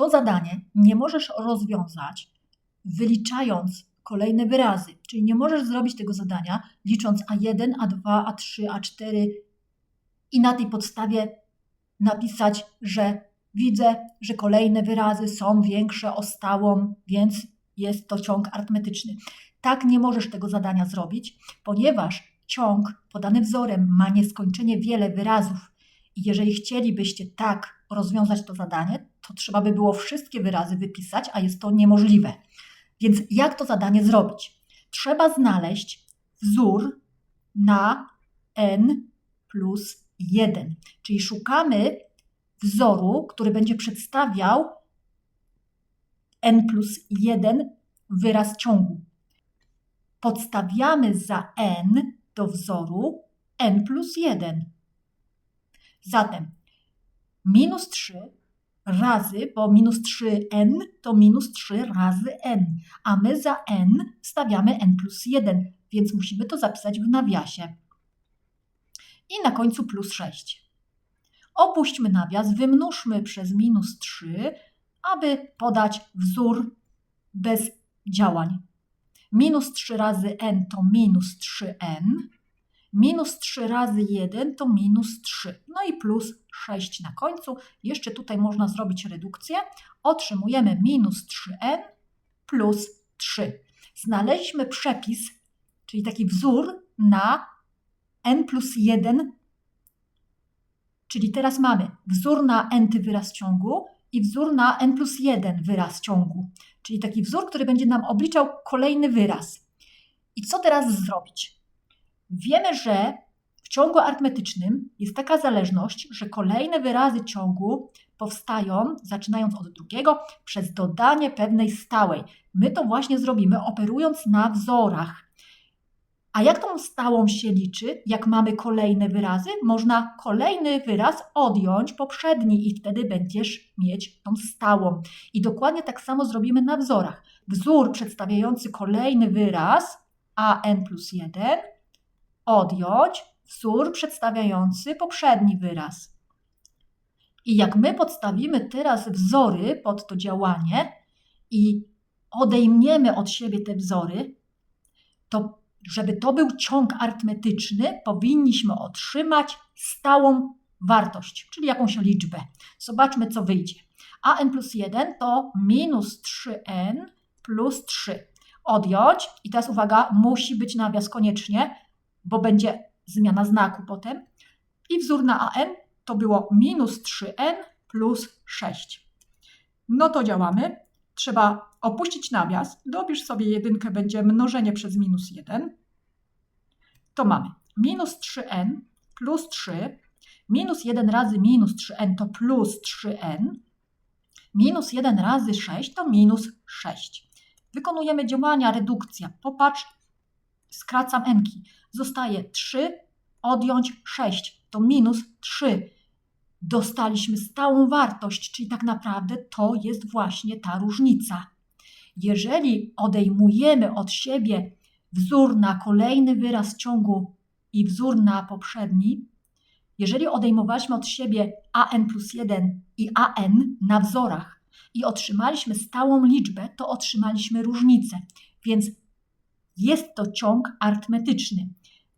to zadanie nie możesz rozwiązać wyliczając kolejne wyrazy. Czyli nie możesz zrobić tego zadania licząc A1, A2, A3, A4 i na tej podstawie napisać, że widzę, że kolejne wyrazy są większe o stałą, więc jest to ciąg arytmetyczny. Tak nie możesz tego zadania zrobić, ponieważ ciąg podany wzorem ma nieskończenie wiele wyrazów. Jeżeli chcielibyście tak rozwiązać to zadanie, to trzeba by było wszystkie wyrazy wypisać, a jest to niemożliwe. Więc jak to zadanie zrobić? Trzeba znaleźć wzór na n plus 1. Czyli szukamy wzoru, który będzie przedstawiał n plus 1 wyraz ciągu. Podstawiamy za n do wzoru n plus 1. Zatem minus 3 razy, bo minus 3n to minus 3 razy n, a my za n stawiamy n plus 1, więc musimy to zapisać w nawiasie. I na końcu plus 6. Opuśćmy nawias, wymnóżmy przez minus 3, aby podać wzór bez działań. Minus 3 razy n to minus 3n, minus 3 razy 1 to minus 3, no i plus 6 na końcu. Jeszcze tutaj można zrobić redukcję. Otrzymujemy minus 3n plus 3. Znaleźliśmy przepis, czyli taki wzór na n plus 1, czyli teraz mamy wzór na n wyraz ciągu i wzór na n plus 1 wyraz ciągu, czyli taki wzór, który będzie nam obliczał kolejny wyraz. I co teraz zrobić? Wiemy, że w ciągu arytmetycznym jest taka zależność, że kolejne wyrazy ciągu powstają, zaczynając od drugiego, przez dodanie pewnej stałej. My to właśnie zrobimy, operując na wzorach. A jak tą stałą się liczy? Jak mamy kolejne wyrazy, można kolejny wyraz odjąć poprzedni i wtedy będziesz mieć tą stałą. I dokładnie tak samo zrobimy na wzorach. Wzór przedstawiający kolejny wyraz an plus 1 odjąć wzór przedstawiający poprzedni wyraz. I jak my podstawimy teraz wzory pod to działanie i odejmiemy od siebie te wzory, to żeby to był ciąg arytmetyczny, powinniśmy otrzymać stałą wartość, czyli jakąś liczbę. Zobaczmy, co wyjdzie. an plus 1 to minus 3n plus 3. Odjąć, i teraz uwaga, musi być nawias koniecznie, bo będzie zmiana znaku potem. I wzór na an to było minus 3n plus 6. No to działamy. Trzeba opuścić nawias. Dopisz sobie jedynkę, będzie mnożenie przez minus 1. To mamy minus 3n plus 3. Minus 1 razy minus 3n to plus 3n. Minus 1 razy 6 to minus 6. Wykonujemy działania redukcja. Popatrz, skracam enki. Zostaje 3, odjąć 6, to minus 3. Dostaliśmy stałą wartość, czyli tak naprawdę to jest właśnie ta różnica. Jeżeli odejmujemy od siebie wzór na kolejny wyraz ciągu i wzór na poprzedni, jeżeli odejmowaliśmy od siebie an plus 1 i an na wzorach i otrzymaliśmy stałą liczbę, to otrzymaliśmy różnicę. Więc jest to ciąg arytmetyczny,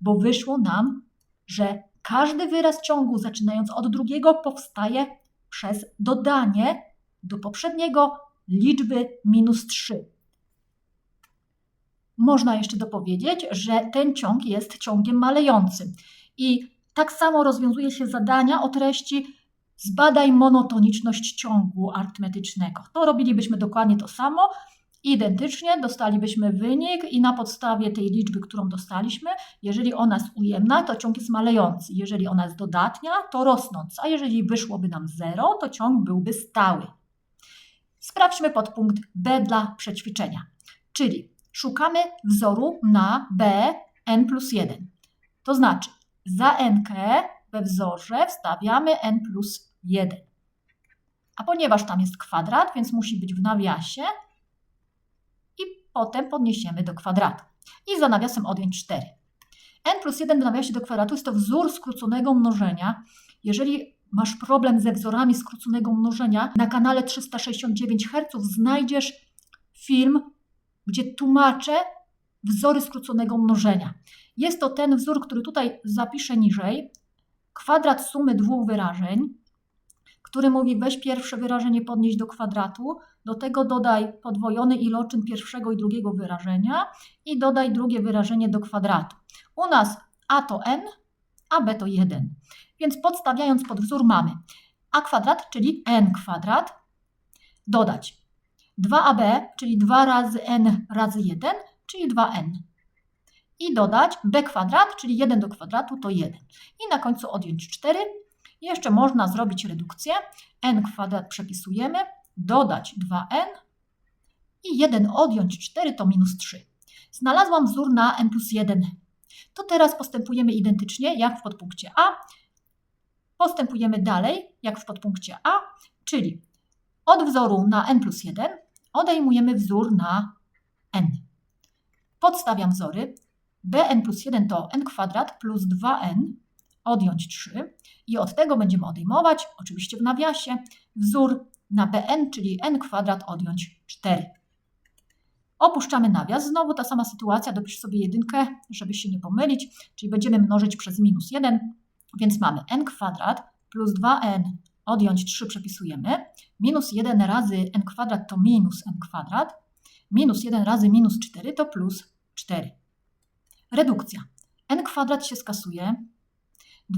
bo wyszło nam, że każdy wyraz ciągu, zaczynając od drugiego, powstaje przez dodanie do poprzedniego liczby minus 3. Można jeszcze dopowiedzieć, że ten ciąg jest ciągiem malejącym. I tak samo rozwiązuje się zadania o treści zbadaj monotoniczność ciągu arytmetycznego. To robilibyśmy dokładnie to samo, identycznie dostalibyśmy wynik i na podstawie tej liczby, którą dostaliśmy, jeżeli ona jest ujemna, to ciąg jest malejący. Jeżeli ona jest dodatnia, to rosnąca. A jeżeli wyszłoby nam 0, to ciąg byłby stały. Sprawdźmy podpunkt B dla przećwiczenia. Czyli szukamy wzoru na b n plus 1. To znaczy za n we wzorze wstawiamy n plus 1. A ponieważ tam jest kwadrat, więc musi być w nawiasie, potem podniesiemy do kwadratu. I za nawiasem odjąć 4. n plus 1 w nawiasie do kwadratu jest to wzór skróconego mnożenia. Jeżeli masz problem ze wzorami skróconego mnożenia, na kanale 369 Hz znajdziesz film, gdzie tłumaczę wzory skróconego mnożenia. Jest to ten wzór, który tutaj zapiszę niżej. Kwadrat sumy dwóch wyrażeń, który mówi weź pierwsze wyrażenie podnieść do kwadratu, do tego dodaj podwojony iloczyn pierwszego i drugiego wyrażenia i dodaj drugie wyrażenie do kwadratu. U nas a to n, a b to 1. Więc podstawiając pod wzór mamy a kwadrat, czyli n kwadrat, dodać 2ab, czyli 2 razy n razy 1, czyli 2n. I dodać b kwadrat, czyli 1 do kwadratu to 1. I na końcu odjąć 4. Jeszcze można zrobić redukcję. n kwadrat przepisujemy, dodać 2n i 1 odjąć 4 to minus 3. Znalazłam wzór na n plus 1. To teraz postępujemy identycznie jak w podpunkcie A. Postępujemy dalej jak w podpunkcie A, czyli od wzoru na n plus 1 odejmujemy wzór na n. Podstawiam wzory. bn plus 1 to n kwadrat plus 2n odjąć 3 i od tego będziemy odejmować, oczywiście w nawiasie, wzór na bn, czyli n kwadrat odjąć 4. Opuszczamy nawias, znowu ta sama sytuacja, dopisz sobie jedynkę, żeby się nie pomylić, czyli będziemy mnożyć przez minus 1, więc mamy n kwadrat plus 2n odjąć 3 przepisujemy, minus 1 razy n kwadrat to minus n kwadrat, minus 1 razy minus 4 to plus 4. Redukcja. n kwadrat się skasuje,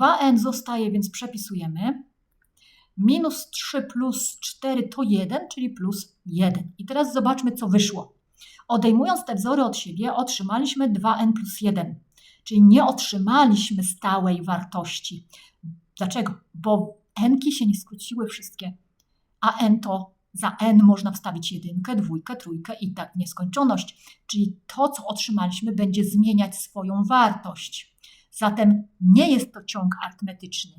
2n zostaje, więc przepisujemy. Minus 3 plus 4 to 1, czyli plus 1. I teraz zobaczmy, co wyszło. Odejmując te wzory od siebie, otrzymaliśmy 2n plus 1, czyli nie otrzymaliśmy stałej wartości. Dlaczego? Bo n-ki się nie skróciły wszystkie, a n to za n można wstawić jedynkę, dwójkę, trójkę i tak nieskończoność. Czyli to, co otrzymaliśmy, będzie zmieniać swoją wartość. Zatem nie jest to ciąg arytmetyczny.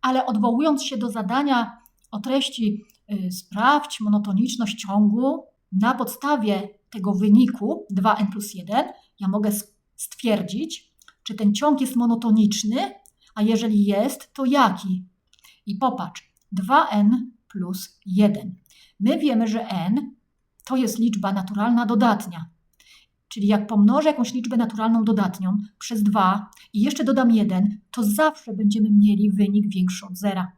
Ale odwołując się do zadania o treści y, sprawdź monotoniczność ciągu, na podstawie tego wyniku 2n plus 1 ja mogę stwierdzić, czy ten ciąg jest monotoniczny, a jeżeli jest, to jaki? I popatrz, 2n plus 1. My wiemy, że n to jest liczba naturalna dodatnia. Czyli jak pomnożę jakąś liczbę naturalną dodatnią przez 2 i jeszcze dodam 1, to zawsze będziemy mieli wynik większy od zera.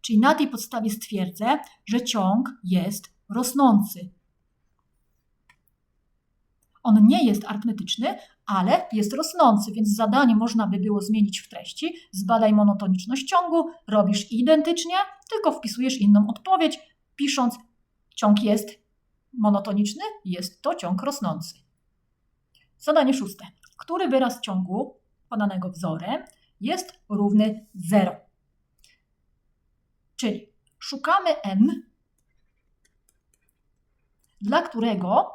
Czyli na tej podstawie stwierdzę, że ciąg jest rosnący. On nie jest arytmetyczny, ale jest rosnący, więc zadanie można by było zmienić w treści. Zbadaj monotoniczność ciągu, robisz identycznie, tylko wpisujesz inną odpowiedź, pisząc ciąg jest monotoniczny, jest to ciąg rosnący. Zadanie szóste. Który wyraz ciągu podanego wzorem jest równy 0? Czyli szukamy n, dla którego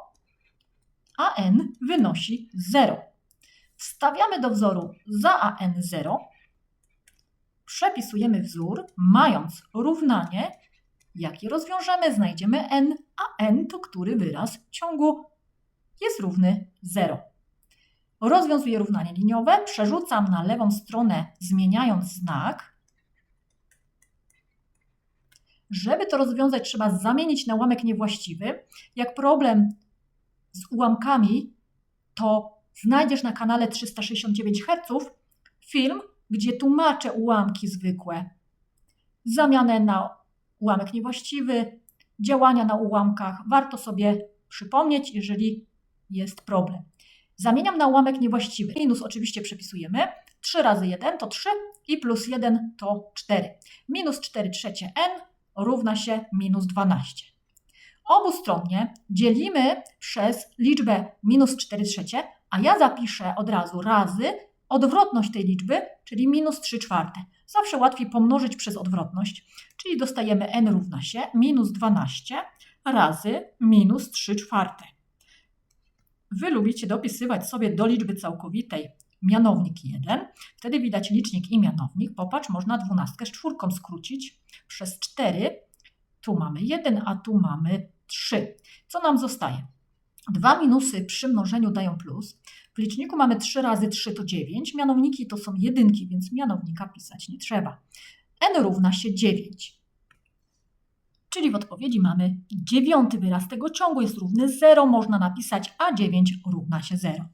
an wynosi 0. Wstawiamy do wzoru za an 0, przepisujemy wzór, mając równanie, jakie rozwiążemy, znajdziemy n, a n to który wyraz ciągu jest równy 0. Rozwiązuję równanie liniowe, przerzucam na lewą stronę, zmieniając znak. Żeby to rozwiązać, trzeba zamienić na ułamek niewłaściwy. Jak problem z ułamkami, to znajdziesz na kanale 369 Hz film, gdzie tłumaczę ułamki zwykłe. Zamianę na ułamek niewłaściwy, działania na ułamkach. Warto sobie przypomnieć, jeżeli jest problem. Zamieniam na ułamek niewłaściwy. Minus oczywiście przepisujemy. 3 razy 1 to 3 i plus 1 to 4. Minus 4 trzecie n równa się minus 12. Obustronnie dzielimy przez liczbę minus 4 trzecie, a ja zapiszę od razu razy odwrotność tej liczby, czyli minus 3 czwarte. Zawsze łatwiej pomnożyć przez odwrotność, czyli dostajemy n równa się minus 12 razy minus 3 czwarte. Wy lubicie dopisywać sobie do liczby całkowitej mianownik 1. Wtedy widać licznik i mianownik. Popatrz, można dwunastkę z czwórką skrócić przez 4. Tu mamy 1, a tu mamy 3. Co nam zostaje? Dwa minusy przy mnożeniu dają plus. W liczniku mamy 3 razy 3 to 9. Mianowniki to są jedynki, więc mianownika pisać nie trzeba. n równa się 9. Czyli w odpowiedzi mamy dziewiąty wyraz tego ciągu jest równy 0. Można napisać a 9 równa się 0.